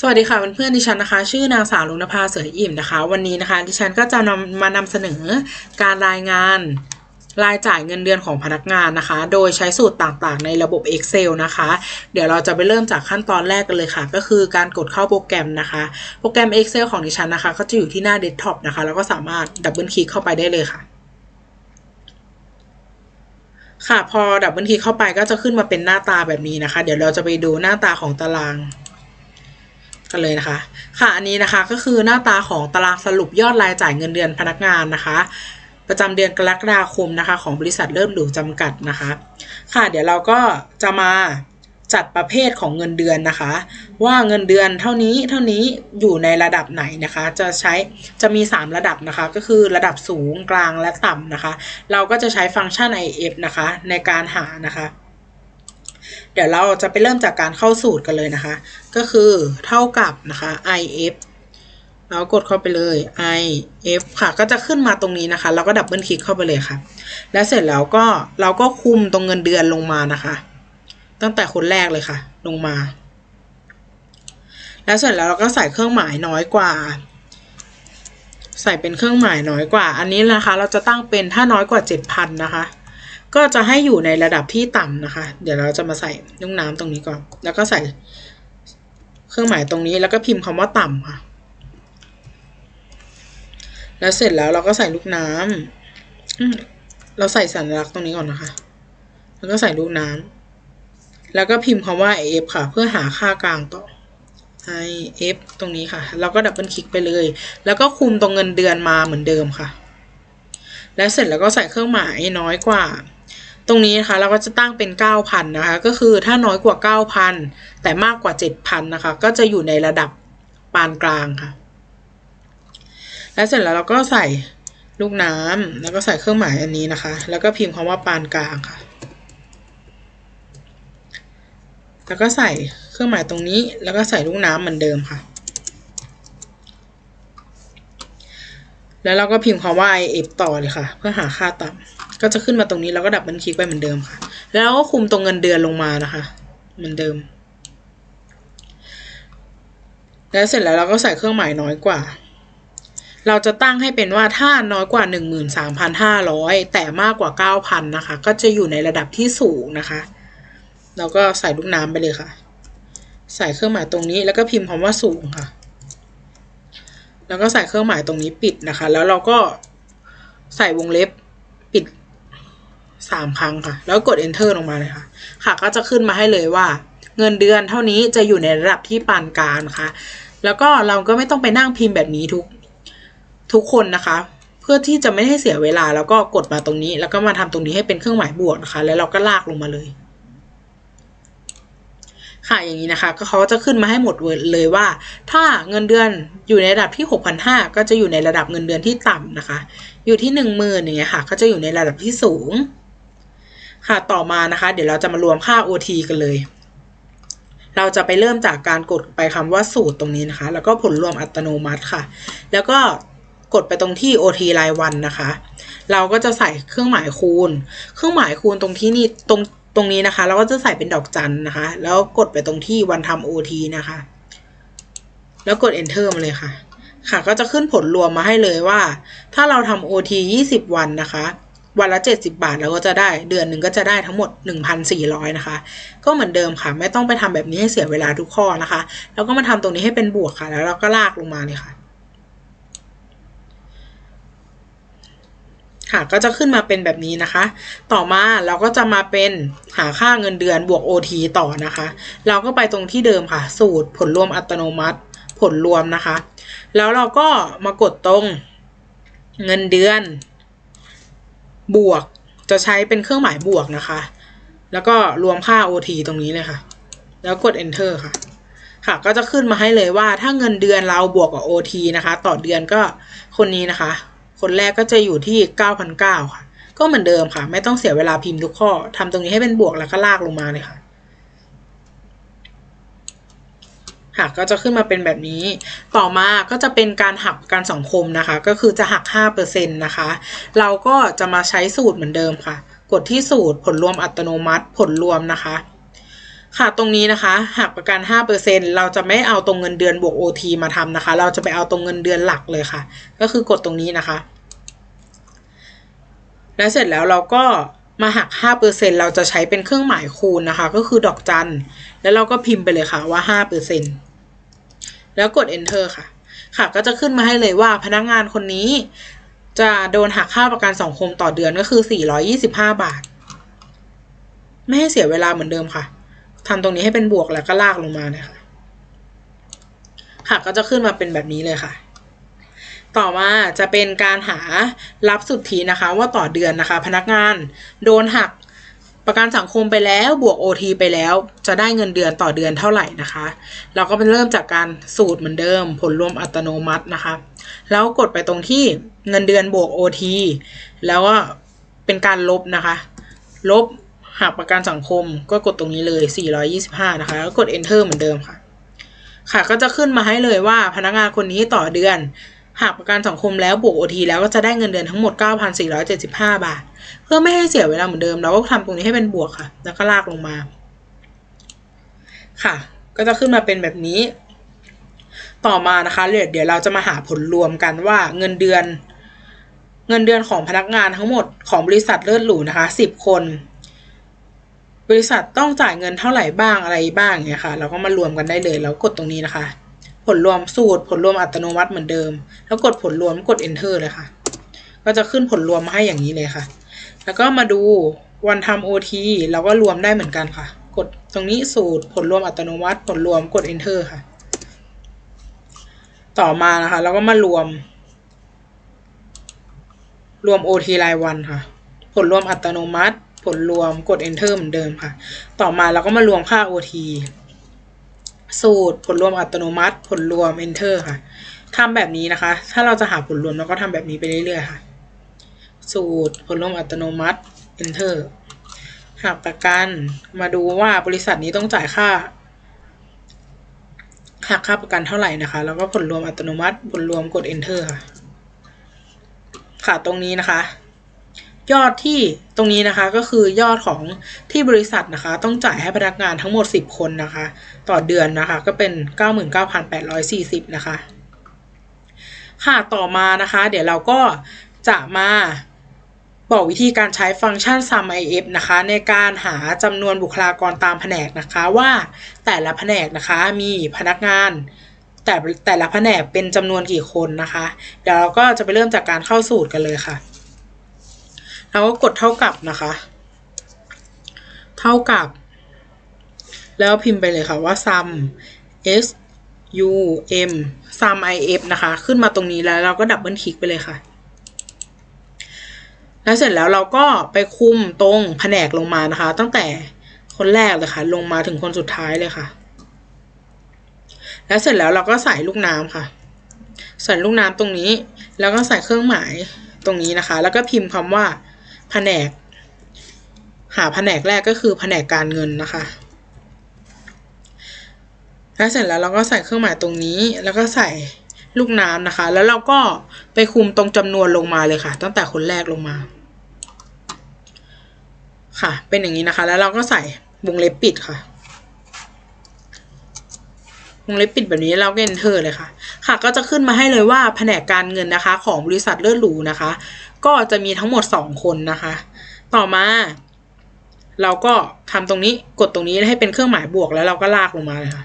สวัสดีค่ะเพื่อนๆดิฉันนะคะ ชื่อนางสาวลุณภาเสืออิ่มนะคะ วันนี้นะคะ ดิฉันก็จะนำมานำเสนอการรายงานรายจ่ายเงินเดือนของพนักงานนะคะ โดยใช้สูตรต่างๆ ในระบบ Excel นะคะ เดี๋ยวเราจะไปเริ่มจากขั้นตอนแรกกันเลยค่ะ ก็คือการกดเข้าโปรแกรมนะคะ โปรแกรม Excel ของดิฉันนะคะ ก็จะอยู่ที่หน้าเดสก์ท็อปนะคะ แล้วก็สามารถดับเบิลคลิกเข้าไปได้เลยค่ะ ค่ะพอดับเบิลคลิกเข้าไปก็จะขึ้นมาเป็นหน้าตาแบบนี้นะคะ เดี๋ยวเราจะไปดูหน้าตาของตาราง กันเลยนะคะ ค่ะอันนี้นะคะก็คือหน้าตาของตารางสรุปยอดรายจ่ายเงินเดือนพนักงานนะคะ ประจำเดือนกรกฎาคมนะคะ ของบริษัทเริ่มหรูจำกัดนะคะ ค่ะเดี๋ยวเราก็จะมาจัดประเภทของเงินเดือนนะคะ ว่าเงินเดือนเท่านี้เท่านี้อยู่ในระดับไหนนะคะ จะใช้จะมี 3 ระดับนะคะ ก็คือระดับสูงกลางและต่ำนะคะ เราก็จะใช้ฟังก์ชัน if นะคะ ในการหานะคะ เดี๋ยวเราจะไปเริ่มจากการเข้าสูตรกันเลยนะคะ ก็คือเท่ากับนะคะ if แล้วกดเข้าไปเลย if ค่ะก็จะขึ้นมาตรงนี้นะคะเราก็ดับเบิลคลิกเข้าไปเลยค่ะ แล้วเสร็จแล้วก็เราก็คุมตรงเงินเดือนลงมานะคะ ตั้งแต่คนแรกเลยค่ะ ลงมา แล้วเสร็จแล้วเราก็ใส่เครื่องหมายน้อยกว่า ใส่เป็นเครื่องหมายน้อยกว่า อันนี้นะคะ เราจะตั้งเป็นถ้าน้อยกว่าเจ็ดพันนะคะ ก็จะให้อยู่ในระดับที่ต่ำนะคะ เดี๋ยวเราจะมาใส่ลูกน้ำตรงนี้ก่อน แล้วก็ใส่เครื่องหมายตรงนี้ แล้วก็พิมพ์คำว่าต่ำค่ะ แล้วเสร็จแล้วเราก็ใส่ลูกน้ำเราใส่สัญลักษณ์ตรงนี้ก่อนนะคะ แล้วก็ใส่ลูกน้ำแล้วก็พิมพ์คำว่า f ค่ะ เพื่อหาค่ากลางต่อ i f ตรงนี้ค่ะเราก็ดับเบิลคลิกไปเลย แล้วก็คุมตรงเงินเดือนมาเหมือนเดิมค่ะ แล้วเสร็จแล้วก็ใส่เครื่องหมายน้อยกว่า ตรงนี้นะคะเราก็จะตั้งเป็น 9,000 นะคะ ก็คือถ้าน้อยกว่า 9,000 แต่มากกว่า 7,000 นะคะ ก็จะอยู่ในระดับปานกลางค่ะ แล้วเสร็จแล้วเราก็ใส่ลูกน้ำแล้วก็ใส่เครื่องหมายอันนี้นะคะ แล้วก็พิมพ์คำว่าปานกลางค่ะ แล้วก็ใส่เครื่องหมายตรงนี้ แล้วก็ใส่ลูกน้ำเหมือนเดิมค่ะ แล้วเราก็พิมพ์คำว่า if ต่อเลยค่ะ เพื่อหาค่าต่ำ ก็จะขึ้นมาตรงนี้แล้วก็ดับมันคลิกไปเหมือนเดิมค่ะ แล้วก็คุมตรงเงินเดือนลงมานะคะ เหมือนเดิม แล้วเสร็จแล้วเราก็ใส่เครื่องหมายน้อยกว่า เราจะตั้งให้เป็นว่าถ้าน้อยกว่า 13,500 แต่มากกว่า 9,000 นะคะ ก็จะอยู่ในระดับที่สูงนะคะเราก็ใส่ลูกน้ำไปเลยค่ะ ใส่เครื่องหมายตรงนี้แล้วก็พิมพ์คำว่าสูงค่ะ แล้วก็ใส่เครื่องหมายตรงนี้ปิดนะคะ แล้วเราก็ใส่วงเล็บปิด สามครั้งค่ะ แล้วกด enter ลงมาเลยค่ะ ค่ะก็จะขึ้นมาให้เลยว่า เงินเดือนเท่านี้จะอยู่ในระดับที่ปานกลางนะคะ แล้วก็เราก็ไม่ต้องไปนั่งพิมพ์แบบนี้ทุกทุกคนนะคะ เพื่อที่จะไม่ให้เสียเวลาแล้วก็กดมาตรงนี้ แล้วก็มาทำตรงนี้ให้เป็นเครื่องหมายบวกนะคะ แล้วเราก็ลากลงมาเลย ค่ะอย่างนี้นะคะ ก็เขาจะขึ้นมาให้หมดเลยว่า ถ้าเงินเดือนอยู่ในระดับที่ 6,500 ก็จะอยู่ในระดับเงินเดือนที่ต่ำนะคะ อยู่ที่ 1 0,000อย่างเงี้ยค่ะ ก็จะอยู่ในระดับที่สูง ค่ะต่อมานะคะ เดี๋ยวเราจะมารวมค่า OT กันเลย เราจะไปเริ่มจากการกดไปคำว่าสูตรตรงนี้นะคะ แล้วก็ผลรวมอัตโนมัติค่ะ แล้วก็กดไปตรงที่ OT รายวันนะคะ เราก็จะใส่เครื่องหมายคูณ เครื่องหมายคูณตรงที่นี่ตรงตรงนี้นะคะ เราก็จะใส่เป็นดอกจันนะคะ แล้วกดไปตรงที่วันทำ OT นะคะ แล้วกด enter มาเลยค่ะ ค่ะ ก็จะขึ้นผลรวมมาให้เลยว่า ถ้าเราทำ OT 20 วันนะคะ วันละ 70 บาทเราก็จะได้เดือนหนึ่งก็จะได้ทั้งหมด 1,400 นะคะ ก็เหมือนเดิมค่ะ ไม่ต้องไปทำแบบนี้ให้เสียเวลาทุกข้อนะคะ แล้วก็มาทำตรงนี้ให้เป็นบวกค่ะ แล้วเราก็ลากลงมาเลยค่ะ ค่ะก็จะขึ้นมาเป็นแบบนี้นะคะ ต่อมาเราก็จะมาเป็นหาค่าเงินเดือนบวก OT ต่อนะคะ เราก็ไปตรงที่เดิมค่ะ สูตรผลรวมอัตโนมัติผลรวมนะคะ แล้วเราก็มากดตรงเงินเดือน บวกจะใช้เป็นเครื่องหมายบวกนะคะ แล้วก็รวมค่า OT ตรงนี้เลยค่ะ แล้วกด enter ค่ะ ค่ะ ก็จะขึ้นมาให้เลยว่าถ้าเงินเดือนเราบวกกับ OT นะคะ ต่อเดือนก็คนนี้นะคะ คนแรกก็จะอยู่ที่9,900ค่ะ ก็เหมือนเดิมค่ะ ไม่ต้องเสียเวลาพิมพ์ทุกข้อทำตรงนี้ให้เป็นบวกแล้วก็ลากลงมาเลยค่ะ ค่ะก็จะขึ้นมาเป็นแบบนี้ ต่อมาก็จะเป็นการหักประกันสังคมนะคะ ก็คือจะหัก5%นะคะ เราก็จะมาใช้สูตรเหมือนเดิมค่ะ กดที่สูตรผลรวมอัตโนมัติผลรวมนะคะ ค่ะตรงนี้นะคะหักประกัน 5%เราจะไม่เอาตรงเงินเดือนบวก OT มาทำนะคะ เราจะไปเอาตรงเงินเดือนหลักเลยค่ะ ก็คือกดตรงนี้นะคะ และเสร็จแล้วเราก็มาหัก 5%เราจะใช้เป็นเครื่องหมายคูณนะคะ ก็คือดอกจัน แล้วเราก็พิมพ์ไปเลยค่ะว่า 5% แล้วกด enter ค่ะ ค่ะ ก็จะขึ้นมาให้เลยว่าพนักงานคนนี้จะโดนหักค่าประกันสังคมต่อเดือนก็คือ 425 บาท ไม่ให้เสียเวลาเหมือนเดิมค่ะทำตรงนี้ให้เป็นบวกแล้วก็ลากลงมาเลยค่ะค่ะ ก็จะขึ้นมาเป็นแบบนี้เลยค่ะ ต่อมาจะเป็นการหารับสุทธินะคะ ว่าต่อเดือนนะคะ พนักงานโดนหัก ประกันสังคมไปแล้วบวก OT ไปแล้ว จะได้เงินเดือนต่อเดือนเท่าไหร่นะคะ เราก็ไปเริ่มจากการสูตรเหมือนเดิม ผลรวมอัตโนมัตินะคะ แล้วกดไปตรงที่เงินเดือนบวก OT แล้วก็เป็นการลบนะคะ ลบหักประกันสังคมก็กดตรงนี้เลย 425 นะคะ แล้วกด enter เหมือนเดิมค่ะ ค่ะก็จะขึ้นมาให้เลยว่าพนักงานคนนี้ต่อเดือน หากประกันสังคมแล้วบวก OT แล้วก็จะได้เงินเดือนทั้งหมด 9,475 บาท เพื่อไม่ให้เสียเวลาเหมือนเดิม เราก็ทำตรงนี้ให้เป็นบวกค่ะ แล้วก็ลากลงมา ค่ะ ก็จะขึ้นมาเป็นแบบนี้ ต่อมานะคะเดี๋ยวเดี๋ยวเราจะมาหาผลรวมกันว่าเงินเดือน เงินเดือนของพนักงานทั้งหมดของบริษัทเลิศหรูนะคะ 10 คน บริษัทต้องจ่ายเงินเท่าไหร่บ้างอะไรบ้างเนี่ยค่ะ เราก็มารวมกันได้เลย แล้วกดตรงนี้นะคะ ผลรวมสูตร ผลรวมอัตโนมัติเหมือนเดิม แล้วกดผลรวมกด enter เลยค่ะ ก็จะขึ้นผลรวมมาให้อย่างนี้เลยค่ะ แล้วก็มาดูวันทำ OT เราก็รวมได้เหมือนกันค่ะ กดตรงนี้สูตร ผลรวมอัตโนมัติ ผลรวมกด enter ค่ะ ต่อมานะคะ เราก็มารวม รวม OT รายวันค่ะ ผลรวมอัตโนมัติ ผลรวมกด enter เหมือนเดิมค่ะ ต่อมาเราก็มารวมค่า OT สูตรผลรวมอัตโนมัติ ผลรวม enter ค่ะทำแบบนี้นะคะ ถ้าเราจะหาผลรวมเราก็ทำแบบนี้ไปเรื่อยๆค่ะ สูตรผลรวมอัตโนมัติ enter หากประกันมาดูว่าบริษัทนี้ต้องจ่ายค่าหักค่าประกันเท่าไหร่นะคะ แล้วก็ผลรวมอัตโนมัติผลรวมกด enter ค่ะ ค่ะ ตรงนี้นะคะ ยอดที่ตรงนี้นะคะก็คือยอดของที่บริษัทนะคะ ต้องจ่ายให้พนักงานทั้งหมด 10 คนนะคะ ต่อเดือนนะคะก็เป็น 99,840 นะคะ ค่ะต่อมานะคะ เดี๋ยวเราก็จะมาบอกวิธีการใช้ฟังก์ชัน sum if นะคะ ในการหาจำนวนบุคลากรตามแผนกนะคะว่าแต่ละแผนกนะคะมีพนักงานแต่แต่ละแผนกเป็นจำนวนกี่คนนะคะ เดี๋ยวเราก็จะไปเริ่มจากการเข้าสูตรกันเลยค่ะ เราก็กดเท่ากับนะคะ เท่ากับ แล้วพิมพ์ไปเลยค่ะว่า sum s u m sum if นะคะ ขึ้นมาตรงนี้แล้วเราก็ดับเบิลคลิกไปเลยค่ะ แล้วเสร็จแล้วเราก็ไปคุมตรงแผนกลงมานะคะ ตั้งแต่คนแรกเลยค่ะ ลงมาถึงคนสุดท้ายเลยค่ะ แล้วเสร็จแล้วเราก็ใส่ลูกน้ำค่ะ ใส่ลูกน้ำตรงนี้ แล้วก็ใส่เครื่องหมายตรงนี้นะคะ แล้วก็พิมพ์คำว่า แผนก หาแผนกแรกก็คือแผนกการเงินนะคะ แล้วเสร็จแล้วเราก็ใส่เครื่องหมายตรงนี้แล้วก็ใส่ลูกน้ำนะคะ แล้วเราก็ไปคุมตรงจำนวนลงมาเลยค่ะ ตั้งแต่คนแรกลงมา ค่ะ เป็นอย่างนี้นะคะ แล้วเราก็ใส่วงเล็บปิดค่ะวงเล็บปิดแบบนี้เราก็ enter เลยค่ะ ค่ะ ก็จะขึ้นมาให้เลยว่าแผนกการเงินนะคะ ของบริษัทเลือดหรูนะคะ ก็จะมีทั้งหมดสองคนนะคะ ต่อมา เราก็ทำตรงนี้กดตรงนี้ให้เป็นเครื่องหมายบวกแล้วเราก็ลากลงมาเลยค่ะ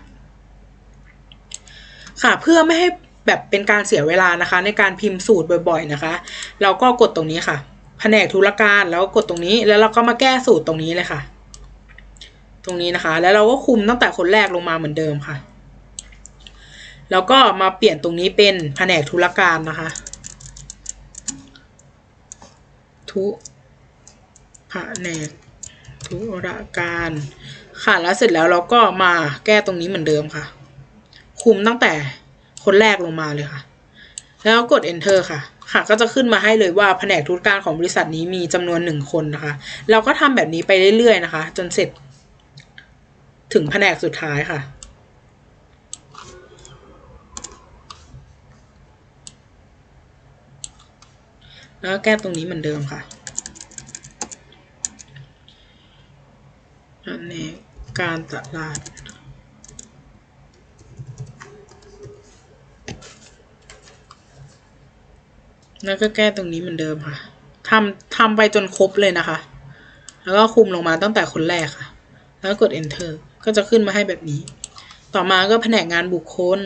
ค่ะเพื่อไม่ให้แบบเป็นการเสียเวลานะคะ ในการพิมพ์สูตรบ่อย ๆนะคะ เราก็กดตรงนี้ค่ะ แผนกธุรการแล้วกดตรงนี้แล้วเราก็มาแก้สูตรตรงนี้เลยค่ะ ตรงนี้นะคะ แล้วเราก็คุมตั้งแต่คนแรกลงมาเหมือนเดิมค่ะ แล้วก็มาเปลี่ยนตรงนี้เป็นแผนกธุรการนะคะ ทุแผนกธุรการ ค่ะแล้วเสร็จแล้วเราก็มาแก้ตรงนี้เหมือนเดิมค่ะ คุมตั้งแต่คนแรกลงมาเลยค่ะ แล้วกด enter ค่ะ ค่ะ ก็จะขึ้นมาให้เลยว่าแผนกธุรการของบริษัทนี้มีจำนวนหนึ่งคนนะคะ เราก็ทำแบบนี้ไปเรื่อยๆนะคะ จนเสร็จ ถึงแผนกสุดท้ายค่ะ แล้วก็แก้ตรงนี้เหมือนเดิมค่ะแผนการตลาดแล้วก็แก้ตรงนี้เหมือนเดิมค่ะทำทำไปจนครบเลยนะคะ แล้วก็คุมลงมาตั้งแต่คนแรกค่ะ แล้วก็กด enter ก็จะขึ้นมาให้แบบนี้ ต่อมาก็แผนกงานบุคคล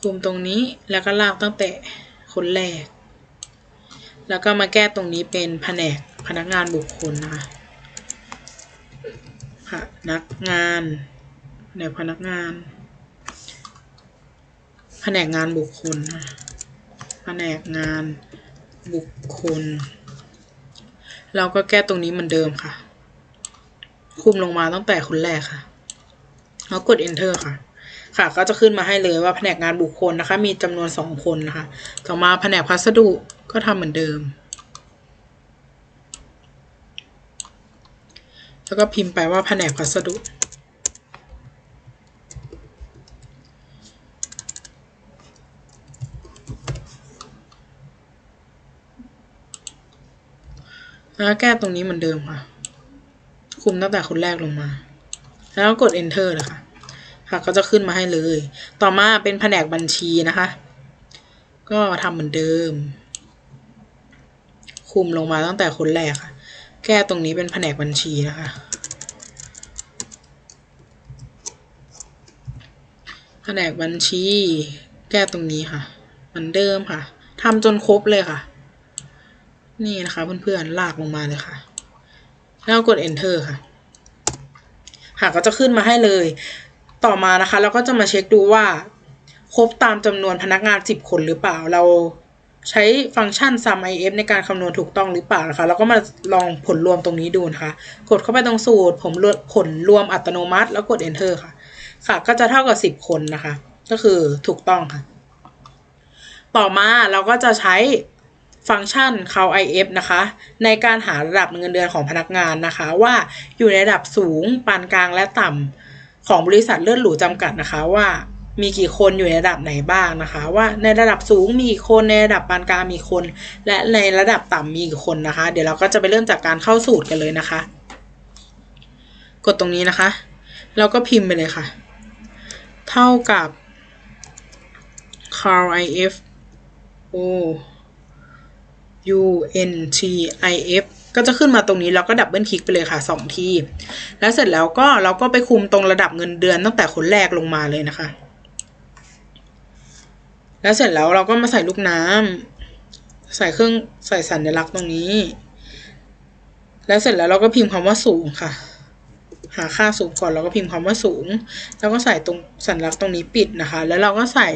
คุมตรงนี้แล้วก็ลากตั้งแต่ คนแรก แล้วก็มาแก้ตรงนี้เป็นแผนกพนักงานบุคคลนะคะพนักงานแผนกพนักงาน แผนกงานบุคคลนะแผนกงานบุคคล เราก็แก้ตรงนี้เหมือนเดิมค่ะ คุมลงมาตั้งแต่คนแรกค่ะ แล้วกด enter ค่ะ ค่ะ ก็จะขึ้นมาให้เลยว่าแผนกงานบุคคลนะคะ มีจำนวนสองคนนะคะ ต่อมาแผนกพัสดุก็ทำเหมือนเดิม แล้วก็พิมพ์ไปว่าแผนกพัสดุแล้วแก้ตรงนี้เหมือนเดิมค่ะ คุมตั้งแต่คนแรกลงมา แล้วกด enter เลยค่ะ ค่ะก็จะขึ้นมาให้เลย ต่อมาเป็นแผนกบัญชีนะคะ ก็ทำเหมือนเดิม คุมลงมาตั้งแต่คนแรกค่ะ แก้ตรงนี้เป็นแผนกบัญชีนะคะ แผนกบัญชี แก้ตรงนี้ค่ะ เหมือนเดิมค่ะทำจนครบเลยค่ะ นี่นะคะเพื่อนๆลากลงมาเลยค่ะ แล้วกด enter ค่ะค่ะก็จะขึ้นมาให้เลย ต่อมานะคะ เราก็จะมาเช็คดูว่า ครบตามจำนวนพนักงาน 10 คนหรือเปล่าเราใช้ฟังก์ชัน sum if ในการคำนวณถูกต้องหรือเปล่านะคะเราก็มาลองผลรวมตรงนี้ดูนะคะ กดเข้าไปตรงสูตร ผมผลรวมอัตโนมัติ แล้วกด enter ค่ะ ค่ะ ก็จะเท่ากับ 10 คนนะคะ ก็คือถูกต้องค่ะ ต่อมาเราก็จะใช้ฟังก์ชัน count if นะคะ ในการหาระดับเงินเดือนของพนักงานนะคะ ว่าอยู่ในระดับสูง ปานกลางและต่ำ ของบริษัทเลือดหรูจำกัดนะคะว่ามีกี่คนอยู่ในระดับไหนบ้างนะคะ ว่าในระดับสูงมีกี่คนในระดับปานกลางมีคน และในระดับต่ำมีกี่คนนะคะ เดี๋ยวเราก็จะไปเริ่มจากการเข้าสูตรกันเลยนะคะ กดตรงนี้นะคะ แล้วก็พิมพ์ไปเลยค่ะ เท่ากับ count if o u n t i f ก็จะขึ้นมาตรงนี้แล้วก็ดับเบิลคลิกไปเลยค่ะสองที แล้วเสร็จแล้วก็เราก็ไปคุมตรงระดับเงินเดือนตั้งแต่คนแรกลงมาเลยนะคะ แล้วเสร็จแล้วเราก็มาใส่ลูกน้ำใส่เครื่องใส่สัญลักษณ์ตรงนี้ แล้วเสร็จแล้วเราก็พิมพ์คำว่าสูงค่ะ หาค่าสูงก่อนเราก็พิมพ์คำว่าสูง แล้วก็ใส่ตรงสัญลักษณ์ตรงนี้ปิดนะคะ แล้วเราก็ใส่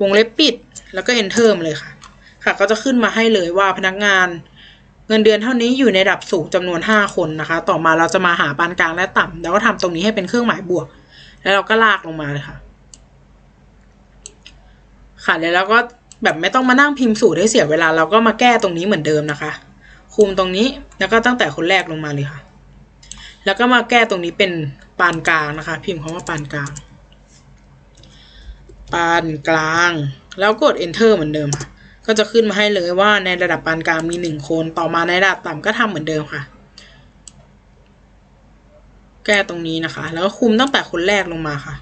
วงเล็บปิดแล้วก็ enter มาเลยค่ะ ค่ะ ก็จะขึ้นมาให้เลยว่าพนักงาน เงินเดือนเท่านี้อยู่ในระดับสูงจำนวน 5 คนนะคะ ต่อมาเราจะมาหาปานกลางและต่ำแล้วก็ทำตรงนี้ให้เป็นเครื่องหมายบวก แล้วเราก็ลากลงมาเลยค่ะ ค่ะแล้วเราก็แบบไม่ต้องมานั่งพิมพ์สูตรให้เสียเวลา เราก็มาแก้ตรงนี้เหมือนเดิมนะคะ คุมตรงนี้แล้วก็ตั้งแต่คนแรกลงมาเลยค่ะ แล้วก็มาแก้ตรงนี้เป็นปานกลางนะคะ พิมพ์คำว่าปานกลาง ปานกลาง แล้วกด enter เหมือนเดิมค่ะ ก็จะขึ้นมาให้เลยว่าในระดับปานกลางมีหนึ่งคน ต่อมาในระดับต่ำก็ทำเหมือนเดิมค่ะ แก้ตรงนี้นะคะ แล้วก็คุมตั้งแต่คนแรกลงมาค่ะ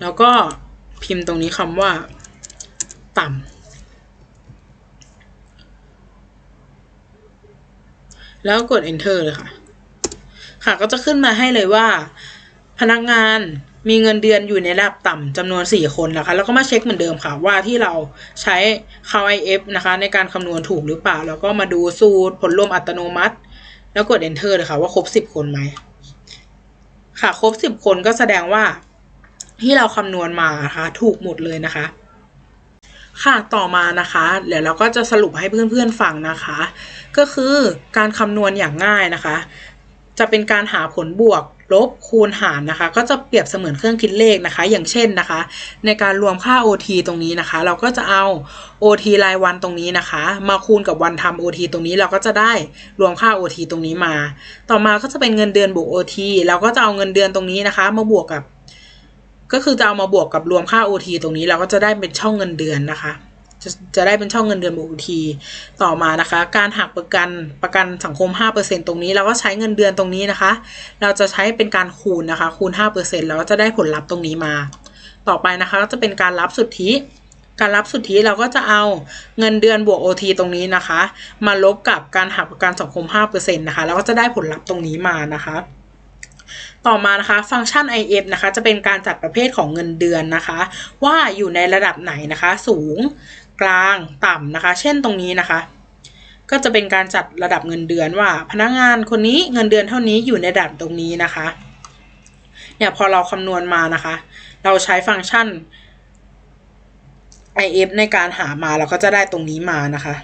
แล้วก็พิมพ์ตรงนี้คำว่า ต่ำแล้วกด enter เลยค่ะ ค่ะก็จะขึ้นมาให้เลยว่า พนักงาน มีเงินเดือนอยู่ในระดับต่ำจำนวน 4 คนนะคะ แล้วก็มาเช็คเหมือนเดิมค่ะว่าที่เราใช้ count if นะคะ ในการคำนวณถูกหรือเปล่า แล้วก็มาดูสูตรผลรวมอัตโนมัติ แล้วกด enter เลยค่ะว่าครบ 10 คนไหมค่ะครบ 10 คนก็แสดงว่าที่เราคำนวณมานะคะถูกหมดเลยนะคะ ค่ะต่อมานะคะเดี๋ยวเราก็จะสรุปให้เพื่อนๆฟังนะคะ ก็คือการคำนวณอย่างง่ายนะคะ จะเป็นการหาผลบวก ลบคูณหารนะคะ ก็จะเปรียบเสมือนเครื่องคิดเลขนะคะ อย่างเช่นนะคะ ในการรวมค่า OT ตรงนี้นะคะ เราก็จะเอา OT รายวันตรงนี้นะคะ มาคูณกับวันทำ OT ตรงนี้เราก็จะได้รวมค่า OT ตรงนี้มา ต่อมาก็จะเป็นเงินเดือนบวก OT เราก็จะเอาเงินเดือนตรงนี้นะคะ มาบวกกับ ก็คือจะเอามาบวกกับรวมค่า OT ตรงนี้ เราก็จะได้เป็นช่องเงินเดือนนะคะ จะจะได้เป็นช่องเงินเดือนบวก OT ต่อมานะคะ การหักประกันประกันสังคม 5%ตรงนี้เราก็ใช้เงินเดือนตรงนี้นะคะ เราจะใช้เป็นการคูณนะคะ คูณ 5%แล้วก็จะได้ผลลัพธ์ตรงนี้มา ต่อไปนะคะก็จะเป็นการรับสุทธิการรับสุทธิเราก็จะเอาเงินเดือนบวก OT ตรงนี้นะคะ มาลบกับการหักประกันสังคม 5%นะคะแล้วก็จะได้ผลลัพธ์ตรงนี้มานะคะต่อมานะคะฟังก์ชัน IF นะคะ จะเป็นการจัดประเภทของเงินเดือนนะคะ ว่าอยู่ในระดับไหนนะคะ สูง กลางต่ำนะคะ เช่นตรงนี้นะคะ ก็จะเป็นการจัดระดับเงินเดือนว่า พนักงานคนนี้เงินเดือนเท่านี้อยู่ในระดับตรงนี้นะคะเนี่ยพอเราคำนวณมานะคะ เราใช้ฟังก์ชัน if ในการหามาเราก็จะได้ตรงนี้มานะคะ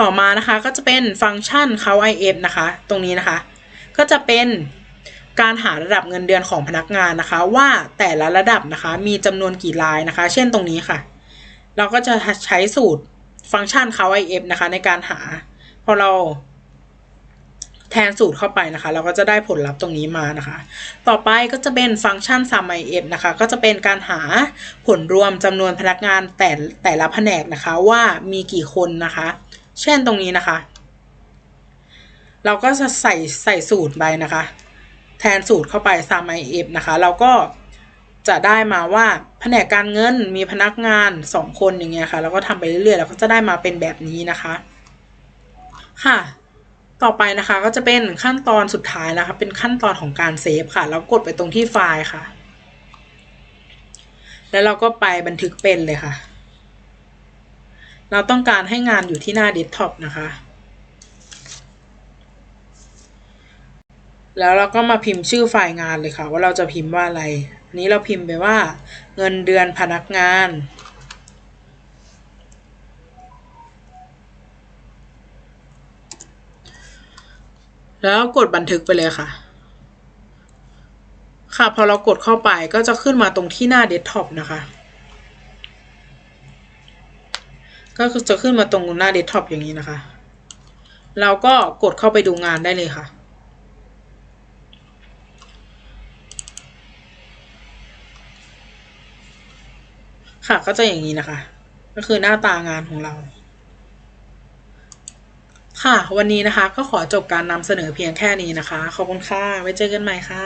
ต่อมานะคะก็จะเป็นฟังก์ชันเขา if นะคะ ตรงนี้นะคะ ก็จะเป็นการหาระดับเงินเดือนของพนักงานนะคะ ว่าแต่ละระดับนะคะมีจำนวนกี่รายนะคะ เช่นตรงนี้ค่ะ เราก็จะใช้สูตรฟังก์ชันเขา if นะคะ ในการหา พอเราแทนสูตรเข้าไปนะคะ เราก็จะได้ผลลัพธ์ตรงนี้มานะคะ ต่อไปก็จะเป็นฟังก์ชัน sum if นะคะ ก็จะเป็นการหาผลรวมจำนวนพนักงานแต่แต่ละแผนกนะคะ ว่ามีกี่คนนะคะ เช่นตรงนี้นะคะ เราก็จะใส่ใส่สูตรไปนะคะ แทนสูตรเข้าไป sum if นะคะ เราก็ จะได้มาว่าแผนกการเงินมีพนักงานสองคนอย่างเงี้ยค่ะ แล้วก็ทำไปเรื่อยๆ แล้วก็จะได้มาเป็นแบบนี้นะคะ ค่ะ ต่อไปนะคะก็จะเป็นขั้นตอนสุดท้ายนะคะ เป็นขั้นตอนของการเซฟค่ะ แล้วกดไปตรงที่ไฟล์ค่ะ แล้วเราก็ไปบันทึกเป็นเลยค่ะ เราต้องการให้งานอยู่ที่หน้าเดสก์ท็อปนะคะ แล้วเราก็มาพิมพ์ชื่อไฟล์งานเลยค่ะ ว่าเราจะพิมพ์ว่าอะไรนนี้เราพิมพ์ไปว่า เงินเดือนพนักงาน แล้วกดบันทึกไปเลยค่ะ ค่ะพอเรากดเข้าไปก็จะขึ้นมาตรงที่หน้าเดสก์ท็อปนะคะก็คือจะขึ้นมาตรงหน้าเดสก์ท็อปอย่างนี้นะคะ เราก็กดเข้าไปดูงานได้เลยค่ะ ค่ะ ก็จะอย่างนี้นะคะ ก็คือหน้าตางานของเรา ค่ะ วันนี้นะคะ ก็ขอจบการนำเสนอเพียงแค่นี้นะคะ ขอบคุณค่ะ ไว้เจอกันใหม่ค่ะ